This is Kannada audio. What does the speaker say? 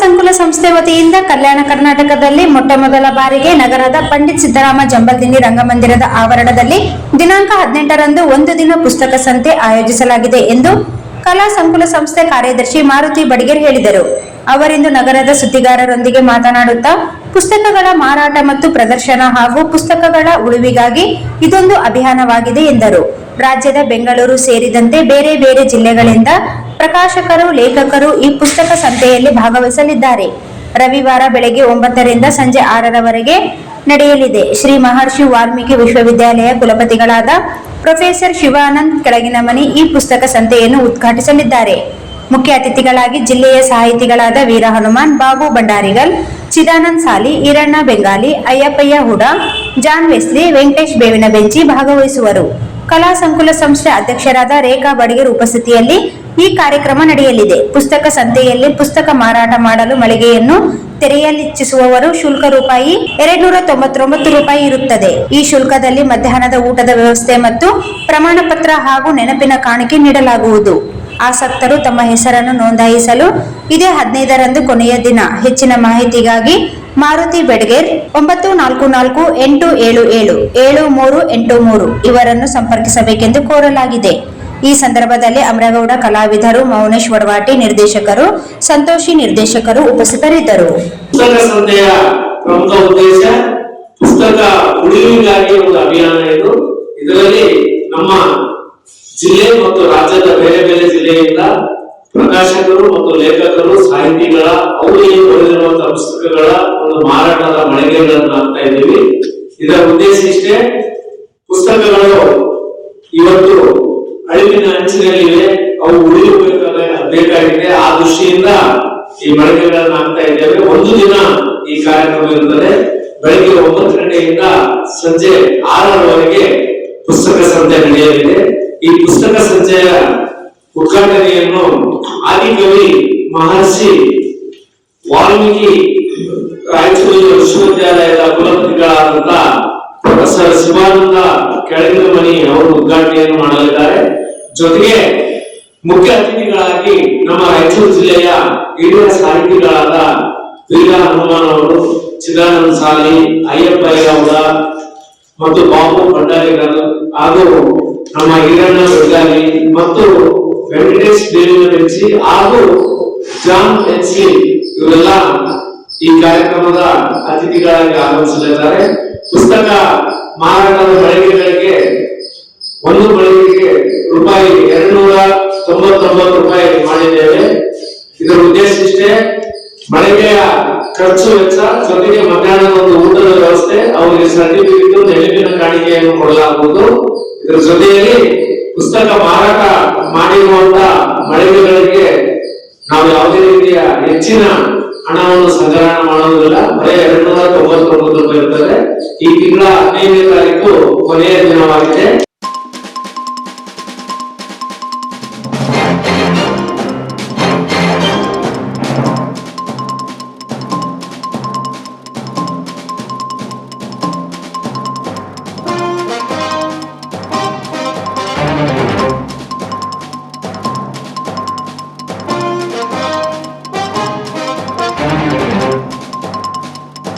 ಸಂಕುಲ ಸಂಸ್ಥೆ ವತಿಯಿಂದ ಕಲ್ಯಾಣ ಕರ್ನಾಟಕದಲ್ಲಿ ಮೊಟ್ಟ ಮೊದಲ ಬಾರಿಗೆ ನಗರದ ಪಂಡಿತ್ ಸಿದ್ದರಾಮ ಜಂಬಲ್ದಿನ್ನಿ ರಂಗಮಂದಿರದ ಆವರಣದಲ್ಲಿ ದಿನಾಂಕ ಹದಿನೆಂಟರಂದು ಒಂದು ದಿನ ಪುಸ್ತಕ ಸಂತೆ ಆಯೋಜಿಸಲಾಗಿದೆ ಎಂದು ಕಲಾ ಸಂಕುಲ ಸಂಸ್ಥೆ ಕಾರ್ಯದರ್ಶಿ ಮಾರುತಿ ಬಡಿಗೇರ್ ಹೇಳಿದರು. ಅವರಿಂದು ನಗರದ ಸುದ್ದಿಗಾರರೊಂದಿಗೆ ಮಾತನಾಡುತ್ತಾ, ಪುಸ್ತಕಗಳ ಮಾರಾಟ ಮತ್ತು ಪ್ರದರ್ಶನ ಹಾಗೂ ಪುಸ್ತಕಗಳ ಉಳಿವಿಗಾಗಿ ಇದೊಂದು ಅಭಿಯಾನವಾಗಿದೆ ಎಂದರು. ರಾಜ್ಯದ ಬೆಂಗಳೂರು ಸೇರಿದಂತೆ ಬೇರೆ ಬೇರೆ ಜಿಲ್ಲೆಗಳಿಂದ ಪ್ರಕಾಶಕರು, ಲೇಖಕರು ಈ ಪುಸ್ತಕ ಸಂತೆಯಲ್ಲಿ ಭಾಗವಹಿಸಲಿದ್ದಾರೆ. ರವಿವಾರ ಬೆಳಗ್ಗೆ ಒಂಬತ್ತರಿಂದ ಸಂಜೆ ಆರರವರೆಗೆ ನಡೆಯಲಿದೆ. ಶ್ರೀ ಮಹರ್ಷಿ ವಾಲ್ಮೀಕಿ ವಿಶ್ವವಿದ್ಯಾಲಯ ಕುಲಪತಿಗಳಾದ ಪ್ರೊಫೆಸರ್ ಶಿವಾನಂದ್ ಕೆಳಗಿನಮನಿ ಈ ಪುಸ್ತಕ ಸಂತೆಯನ್ನು ಉದ್ಘಾಟಿಸಲಿದ್ದಾರೆ. ಮುಖ್ಯ ಅತಿಥಿಗಳಾಗಿ ಜಿಲ್ಲೆಯ ಸಾಹಿತಿಗಳಾದ ವೀರ ಹನುಮಾನ್ ಬಾಬು ಭಂಡಾರಿಗಲ್, ಚಿದಾನಂದ್ ಸಾಲಿ, ಈರಣ್ಣ ಬೆಂಗಾಲಿ, ಅಯ್ಯಪ್ಪಯ್ಯ ಹುಡ, ಜಾನ್ ವೆಸ್ಲಿ, ವೆಂಕಟೇಶ್ ಬೇವಿನ ಬೆಂಚಿ ಭಾಗವಹಿಸುವರು. ಕಲಾ ಸಂಕುಲ ಸಂಸ್ಥೆ ಅಧ್ಯಕ್ಷರಾದ ರೇಖಾ ಬಡಗೇರ್ ಉಪಸ್ಥಿತಿಯಲ್ಲಿ ಈ ಕಾರ್ಯಕ್ರಮ ನಡೆಯಲಿದೆ. ಪುಸ್ತಕ ಸಂತೆಯಲ್ಲಿ ಪುಸ್ತಕ ಮಾರಾಟ ಮಾಡಲು ಮಳಿಗೆಯನ್ನು ತೆರೆಯಲಿಚ್ಛಿಸುವವರು ಶುಲ್ಕ ರೂಪಾಯಿ ಎರಡ್ನೂರ ತೊಂಬತ್ತೊಂಬತ್ತು ರೂಪಾಯಿ ಇರುತ್ತದೆ. ಈ ಶುಲ್ಕದಲ್ಲಿ ಮಧ್ಯಾಹ್ನದ ಊಟದ ವ್ಯವಸ್ಥೆ ಮತ್ತು ಪ್ರಮಾಣ ಪತ್ರ ಹಾಗೂ ನೆನಪಿನ ಕಾಣಿಕೆ ನೀಡಲಾಗುವುದು. ಆಸಕ್ತರು ತಮ್ಮ ಹೆಸರನ್ನು ನೋಂದಾಯಿಸಲು ಇದೇ ಹದಿನೈದರಂದು ಕೊನೆಯ ದಿನ. ಹೆಚ್ಚಿನ ಮಾಹಿತಿಗಾಗಿ ಮಾರುತಿ ಬೆಡ್ಗೇರ್ ಒಂಬತ್ತು ನಾಲ್ಕು ನಾಲ್ಕು ಎಂಟು ಏಳು ಏಳು ಏಳು ಮೂರು ಎಂಟು ಮೂರು ಇವರನ್ನು ಸಂಪರ್ಕಿಸಬೇಕೆಂದು ಕೋರಲಾಗಿದೆ. ಈ ಸಂದರ್ಭದಲ್ಲಿ ಅಮರಗೌಡ ಕಲಾವಿದರು ಮೌನೇಶ್ ವಡವಾಟಿ ನಿರ್ದೇಶಕರು, ಸಂತೋಷಿ ನಿರ್ದೇಶಕರು ಉಪಸ್ಥಿತರಿದ್ದರು. ಪ್ರಮುಖ ಉದ್ದೇಶ ಪುಸ್ತಕ ಒಂದು ಅಭಿಯಾನ ಇದು. ಇದರಲ್ಲಿ ನಮ್ಮ ಜಿಲ್ಲೆ ಮತ್ತು ರಾಜ್ಯದ ಬೇರೆ ಬೇರೆ ಜಿಲ್ಲೆಯಿಂದ ಪ್ರಕಾಶಕರು ಮತ್ತು ಲೇಖಕರು, ಸಾಹಿತಿಗಳ ಅವರಿಗೆ ಬರೆದಿರುವಂತಹ ಪುಸ್ತಕಗಳ ಒಂದು ಮಾರಾಟದ ಮಳಿಗೆಗಳನ್ನು ಹಾಕ್ತಾ ಇದ್ದೀವಿ. ಇದರ ಉದ್ದೇಶ ಇಷ್ಟೇ, ಪುಸ್ತಕಗಳು ಇವತ್ತು ಅಳಿವಿನ ಅಂಚಿನಲ್ಲಿವೆ ಅವು ಉಳಿಯಬೇಕಾದ ಬೇಕಾಗಿದೆ. ಆ ದೃಷ್ಟಿಯಿಂದ ಈ ಬಳಕೆಗಳನ್ನ ಹಾಕ್ತಾ ಇದ್ದೇವೆ. ಒಂದು ದಿನ ಈ ಕಾರ್ಯಕ್ರಮ ಇರುತ್ತದೆ. ಬೆಳಿಗ್ಗೆ ಒಂಬತ್ತು ಗಂಟೆಯಿಂದ ಸಂಜೆ ಆರರವರೆಗೆ ಪುಸ್ತಕ ಸಂತೆ ನಡೆಯಲಿದೆ. ಈ ಪುಸ್ತಕ ಸಂಜೆಯ ಉದ್ಘಾಟನೆಯನ್ನು ಆದಿಕವಿ ಮಹರ್ಷಿ ವಾಲ್ಮೀಕಿ ರಾಯಚೂರು ವಿಶ್ವವಿದ್ಯಾಲಯದ ಕುಲಪತಿಗಳಾದಂತಹ ಪ್ರೊಫೆಸರ್ ಶಿವಾನಂದ ಕೆಳಗಿನ ಮನಿ ಅವರು ಉದ್ಘಾಟನೆಯನ್ನು ಮಾಡಲಿದ್ದಾರೆ. ಜೊತೆಗೆ ಮುಖ್ಯ ಅತಿಥಿಗಳಾಗಿ ನಮ್ಮ ರಾಯಚೂರು ಜಿಲ್ಲೆಯ ಹಿರಿಯ ಸಾಹಿತಿಗಳಾದ ವೀರ ಹನುಮಾನ್ ಅವರು, ಚಿದಾನಂದ ಸಾಲಿ, ಅಯ್ಯಪ್ಪ ಗೌಡ ಮತ್ತು ಬಾಬು ಭಂಡಾರಿಗಳು ಹಾಗೂ ನಮ್ಮ ಹಿರಣ್ಣ ಬೆಳಗಾವಿ ಮತ್ತು ವೆಂಕಟೇಶ್ ದೇವಿನ ಹಾಗೂ ಜಾನ್ ಎನ್ಸಿ ಇವರೆಲ್ಲ ಈ ಕಾರ್ಯಕ್ರಮದ ಅತಿಥಿಗಳಾಗಿ ಆಗಮಿಸಲಿದ್ದಾರೆ. ಪುಸ್ತಕ ಮಾರಾಟದ ಮಳಿಗೆಗಳಿಗೆ ಮಾಡಿದ್ದೇವೆ. ಇದರ ಉದ್ದೇಶ ಇಷ್ಟೇ, ಮಳಿಗೆಯ ಖರ್ಚು ವೆಚ್ಚ, ಜೊತೆಗೆ ಮಧ್ಯಾಹ್ನದ ಒಂದು ಊಟದ ವ್ಯವಸ್ಥೆ ಅವರಿಗೆ ಸರ್ಟಿಫಿಕೇಟ್ ನೆನಪಿನ ಕಾಣಿಕೆಯನ್ನು ಕೊಡಲಾಗುವುದು. ಇದರ ಜೊತೆಯಲ್ಲಿ ಪುಸ್ತಕ ಮಾರಾಟ ಮಾಡಿರುವಂತ ಮಳಿಗೆಗಳಿಗೆ ನಾವು ಯಾವುದೇ ರೀತಿಯ ಹೆಚ್ಚಿನ ಹಣವನ್ನು ಸಂಗ್ರಹಣ ಮಾಡುವುದಿಲ್ಲ. ಬರೀ ಎರಡು ನೂರ ತೊಂಬತ್ತೊಂಬತ್ತು ರೂಪಾಯಿ ಇರ್ತದೆ. ಈ ತಿಂಗಳ ಹದಿನೈದನೇ ತಾರೀಕು ಕೊನೆಯ ದಿನವಾಗಿದೆ.